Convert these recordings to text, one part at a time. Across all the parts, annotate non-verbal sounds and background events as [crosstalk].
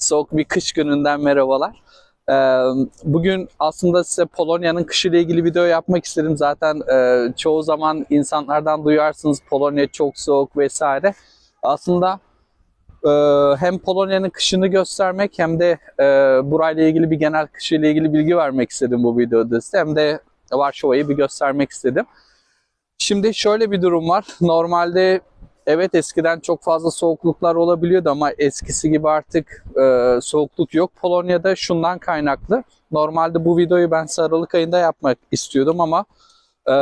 Soğuk bir kış gününden merhabalar. Ee, Bugün aslında size Polonya'nın kışı ile ilgili video yapmak istedim. Zaten e, çoğu zaman insanlardan duyarsınız Polonya çok soğuk vesaire. Aslında e, hem Polonya'nın kışını göstermek hem de e, burayla ilgili bir genel kışı ile ilgili bilgi vermek istedim bu videoda size. Hem de Varşova'yı bir göstermek istedim. Şimdi şöyle bir durum var. Normalde evet eskiden çok fazla soğukluklar olabiliyordu ama eskisi gibi artık e, soğukluk yok. Polonya'da şundan kaynaklı. Normalde bu videoyu ben Aralık ayında yapmak istiyordum ama e,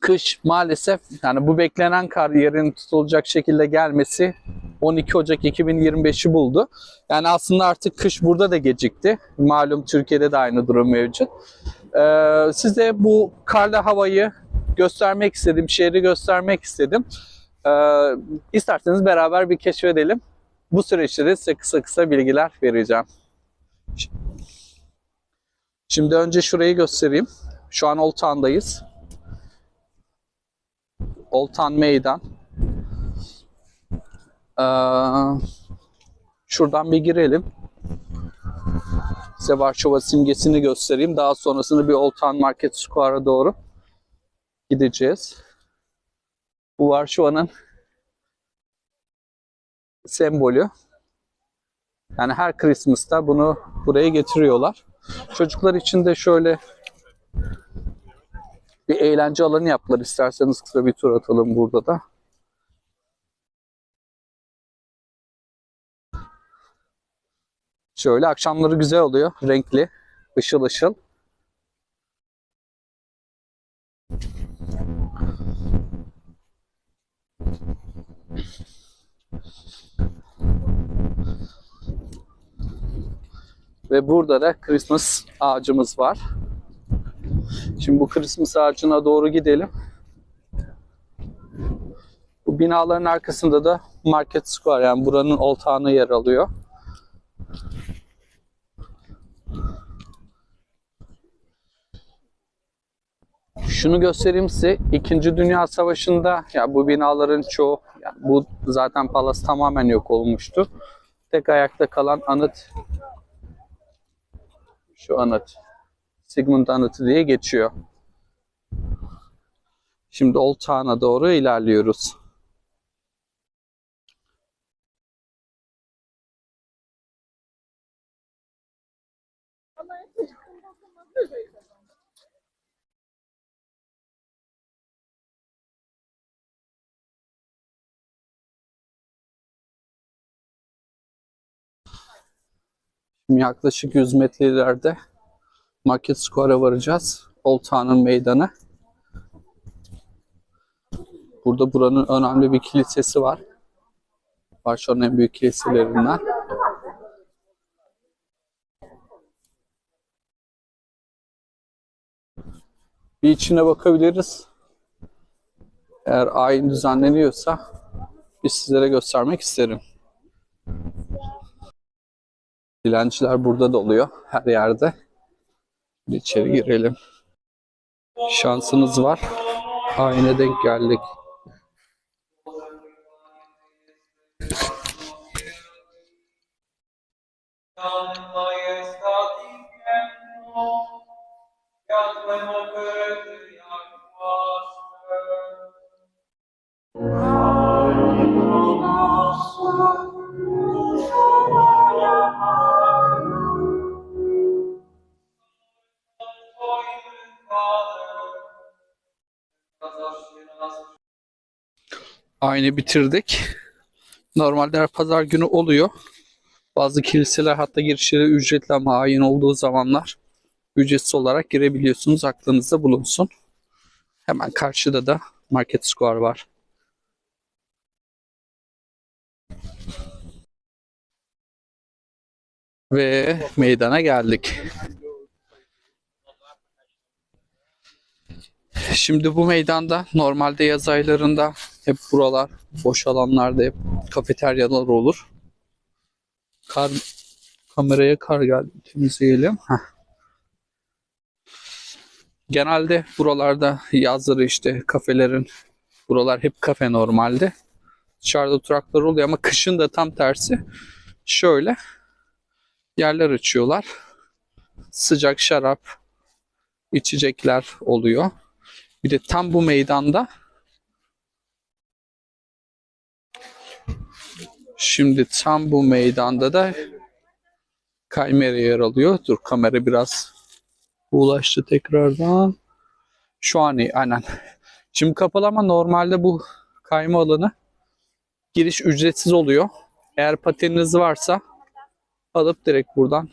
kış maalesef yani bu beklenen kar yerin tutulacak şekilde gelmesi 12 Ocak 2025'i buldu. Yani aslında artık kış burada da gecikti. Malum Türkiye'de de aynı durum mevcut. Ee, size bu karlı havayı göstermek istedim, şehri göstermek istedim. Ee, isterseniz beraber bir keşfedelim. Bu süreçte de size kısa kısa bilgiler vereceğim. Şimdi önce şurayı göstereyim. Şu an. Old Town Meydan. Ee, şuradan bir girelim. Size Varşova simgesini göstereyim. Daha sonrasında bir Old Town Market Square'a doğru gideceğiz. Bu Varşova'nın sembolü. Yani her Christmas'ta bunu buraya getiriyorlar. Çocuklar için de şöyle bir eğlence alanı yaptılar. İsterseniz kısa bir tur atalım burada da. Şöyle akşamları güzel oluyor. Renkli, ışıl ışıl. Ve burada da Christmas ağacımız var. Şimdi bu Christmas ağacına doğru gidelim. Bu binaların arkasında da Market Square yani buranın Town'u yer alıyor. Şunu göstereyim size. İkinci Dünya Savaşı'nda ya bu binaların çoğu yani bu zaten palas tamamen yok olmuştu. Tek ayakta kalan anıt şu anıt. Sigmund anıtı diye geçiyor. Şimdi Old Town'a doğru ilerliyoruz. Şimdi yaklaşık 100 metre ileride Market Square'a varacağız. Town'un meydanı. Burada buranın önemli bir kilisesi var. Varşova'nın en büyük kiliselerinden. Bir içine bakabiliriz. Eğer ayin düzenleniyorsa biz sizlere göstermek isterim. Dilenciler burada da oluyor her yerde. Bir içeri girelim. Şansınız var. Ayine denk geldik. Ayini bitirdik. Normalde her pazar günü oluyor. Bazı kiliseler hatta girişleri ücretli ama ayin olduğu zamanlar ücretsiz olarak girebiliyorsunuz. Aklınızda bulunsun. Hemen karşıda da Market Square var. Ve meydana geldik. Şimdi bu meydanda normalde yaz aylarında hep buralar boş alanlarda hep kafeteryalar olur. Kar kameraya kar geldi temizleyelim. Heh. Genelde buralarda yazları işte kafelerin buralar hep kafe normalde. Dışarıda oturaklar oluyor ama kışın da tam tersi şöyle yerler açıyorlar. Sıcak şarap, içecekler oluyor. Bir de tam bu meydanda şimdi tam bu meydanda da kamera yer alıyor. Dur kamera biraz ulaştı tekrardan. Şu an iyi aynen. Şimdi kapalı ama normalde bu kayma alanı giriş ücretsiz oluyor. Eğer pateniniz varsa alıp direkt buradan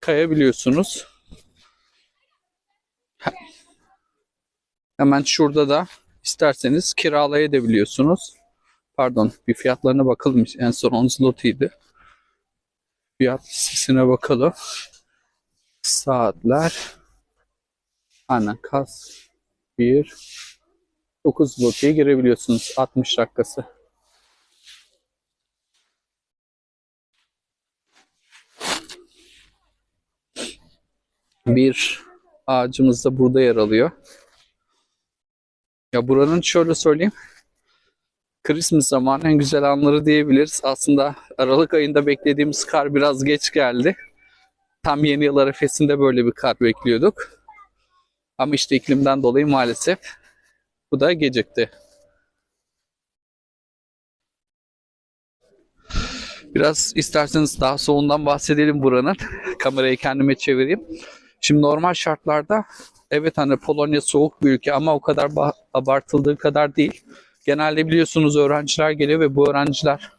kayabiliyorsunuz. Hemen şurada da isterseniz kiralayabiliyorsunuz. Pardon bir fiyatlarına bakalım. En son 10 zlotiydi. Fiyat listesine bakalım. Saatler. Aynen kas. 1 9 zlotiye girebiliyorsunuz 60 dakikası. Bir ağacımız da burada yer alıyor. Ya buranın şöyle söyleyeyim. Christmas zamanı en güzel anları diyebiliriz. Aslında Aralık ayında beklediğimiz kar biraz geç geldi. Tam yeni yıl arifesinde böyle bir kar bekliyorduk. Ama işte iklimden dolayı maalesef bu da gecikti. Biraz isterseniz daha soğuğundan bahsedelim buranın. [laughs] Kamerayı kendime çevireyim. Şimdi normal şartlarda evet hani Polonya soğuk bir ülke ama o kadar ba- abartıldığı kadar değil. Genelde biliyorsunuz öğrenciler geliyor ve bu öğrenciler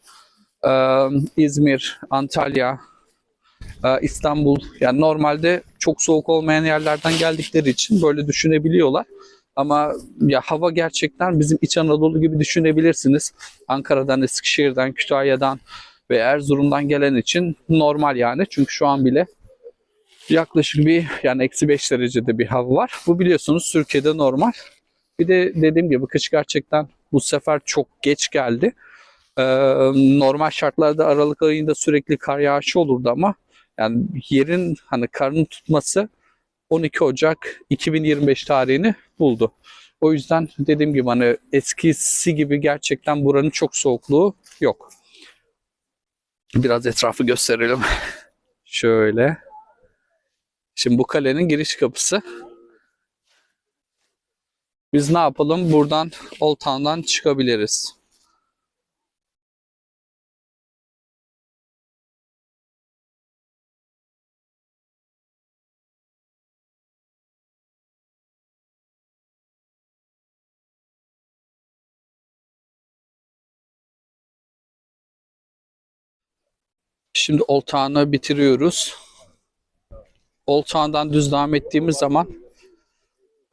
e, İzmir, Antalya, e, İstanbul yani normalde çok soğuk olmayan yerlerden geldikleri için böyle düşünebiliyorlar. Ama ya hava gerçekten bizim İç Anadolu gibi düşünebilirsiniz. Ankara'dan, Eskişehir'den, Kütahya'dan ve Erzurum'dan gelen için normal yani. Çünkü şu an bile yaklaşık bir yani eksi 5 derecede bir hava var. Bu biliyorsunuz Türkiye'de normal. Bir de dediğim gibi kış gerçekten bu sefer çok geç geldi. Ee, normal şartlarda Aralık ayında sürekli kar yağışı olurdu ama yani yerin hani karın tutması 12 Ocak 2025 tarihini buldu. O yüzden dediğim gibi hani eskisi gibi gerçekten buranın çok soğukluğu yok. Biraz etrafı gösterelim. [laughs] Şöyle. Şimdi bu kalenin giriş kapısı. Biz ne yapalım? Buradan Old Town'dan çıkabiliriz. Şimdi Old Town'ı bitiriyoruz. Old Town'dan düz devam ettiğimiz zaman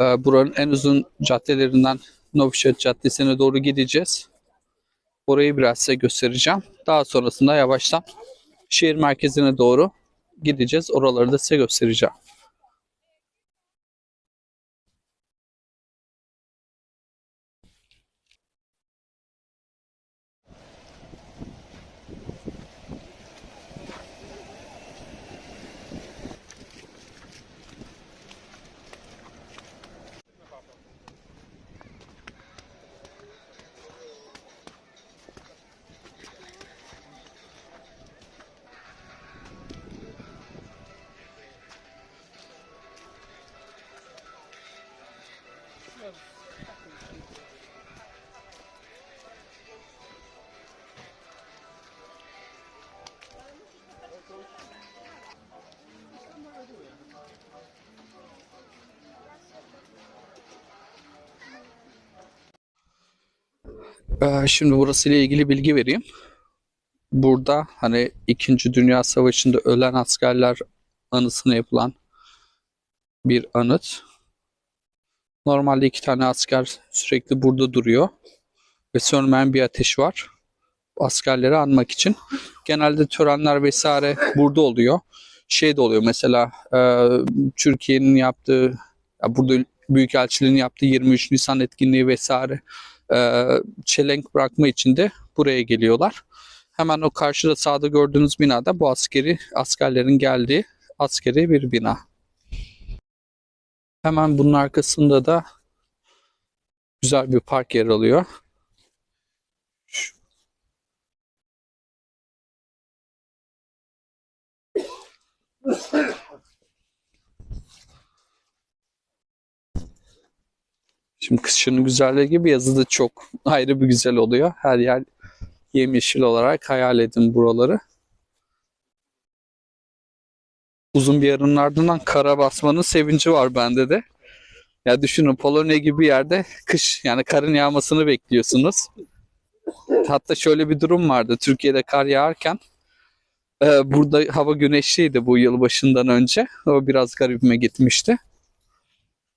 e, buranın en uzun caddelerinden Novşehir Caddesi'ne doğru gideceğiz. Orayı biraz size göstereceğim. Daha sonrasında yavaştan şehir merkezine doğru gideceğiz. Oraları da size göstereceğim. Şimdi burası ile ilgili bilgi vereyim. Burada hani 2. Dünya Savaşı'nda ölen askerler anısına yapılan bir anıt. Normalde iki tane asker sürekli burada duruyor ve sönmeyen bir ateş var. Askerleri anmak için. Genelde törenler vesaire burada oluyor. Şey de oluyor mesela e, Türkiye'nin yaptığı, ya burada Büyükelçiliğin yaptığı 23 Nisan etkinliği vesaire e, çelenk bırakma için de buraya geliyorlar. Hemen o karşıda sağda gördüğünüz binada bu askeri askerlerin geldiği askeri bir bina. Hemen bunun arkasında da güzel bir park yer alıyor. Şimdi kışın güzelliği gibi yazı da çok [laughs] ayrı bir güzel oluyor. Her yer yemyeşil olarak hayal edin buraları. Uzun bir yarının ardından kara basmanın sevinci var bende de. Ya düşünün Polonya gibi bir yerde kış yani karın yağmasını bekliyorsunuz. Hatta şöyle bir durum vardı. Türkiye'de kar yağarken e, burada hava güneşliydi bu yıl başından önce. O biraz garibime gitmişti.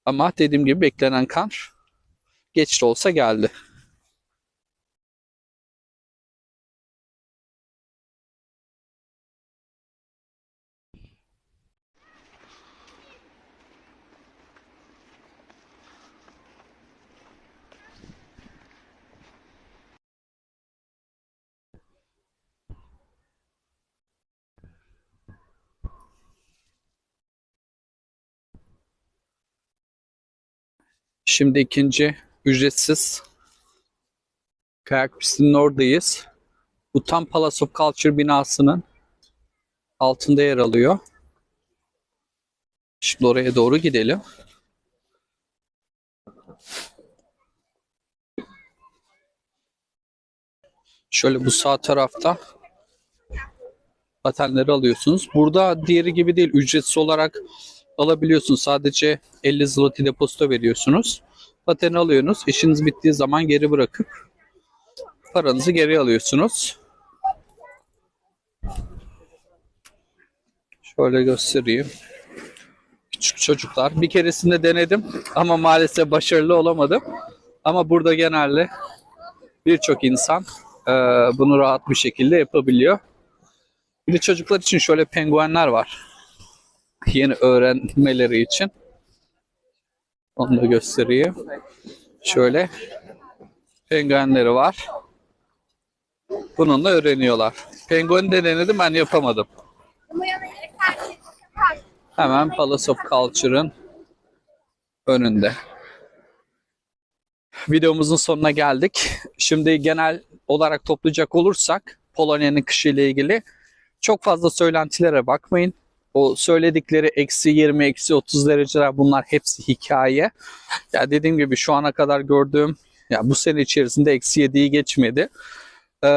Ama dediğim gibi beklenen kar geç de olsa geldi. Şimdi ikinci ücretsiz kayak pistinin oradayız. Bu tam Palace of Culture binasının altında yer alıyor. Şimdi oraya doğru gidelim. Şöyle bu sağ tarafta patenleri alıyorsunuz. Burada diğeri gibi değil. Ücretsiz olarak alabiliyorsunuz. Sadece 50 zloty depozito veriyorsunuz. Pateni alıyorsunuz. İşiniz bittiği zaman geri bırakıp paranızı geri alıyorsunuz. Şöyle göstereyim. Küçük çocuklar. Bir keresinde denedim ama maalesef başarılı olamadım. Ama burada genelde birçok insan e, bunu rahat bir şekilde yapabiliyor. Bir de çocuklar için şöyle penguenler var. Yeni öğrenmeleri için. Onu da göstereyim. Şöyle penguenleri var. Bununla öğreniyorlar. Penguen de denedim ben yapamadım. Hemen Palace of Culture'ın önünde. Videomuzun sonuna geldik. Şimdi genel olarak toplayacak olursak Polonya'nın kışı ile ilgili çok fazla söylentilere bakmayın. O söyledikleri eksi 20, eksi 30 dereceler bunlar hepsi hikaye. Ya dediğim gibi şu ana kadar gördüğüm ya bu sene içerisinde eksi 7'yi geçmedi. Ee,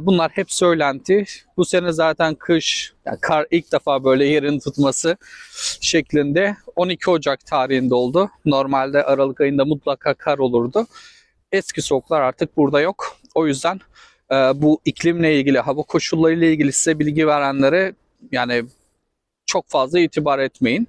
bunlar hep söylenti. Bu sene zaten kış, ya kar ilk defa böyle yerini tutması şeklinde 12 Ocak tarihinde oldu. Normalde Aralık ayında mutlaka kar olurdu. Eski soğuklar artık burada yok. O yüzden e, bu iklimle ilgili, hava koşullarıyla ilgili size bilgi verenlere yani çok fazla itibar etmeyin.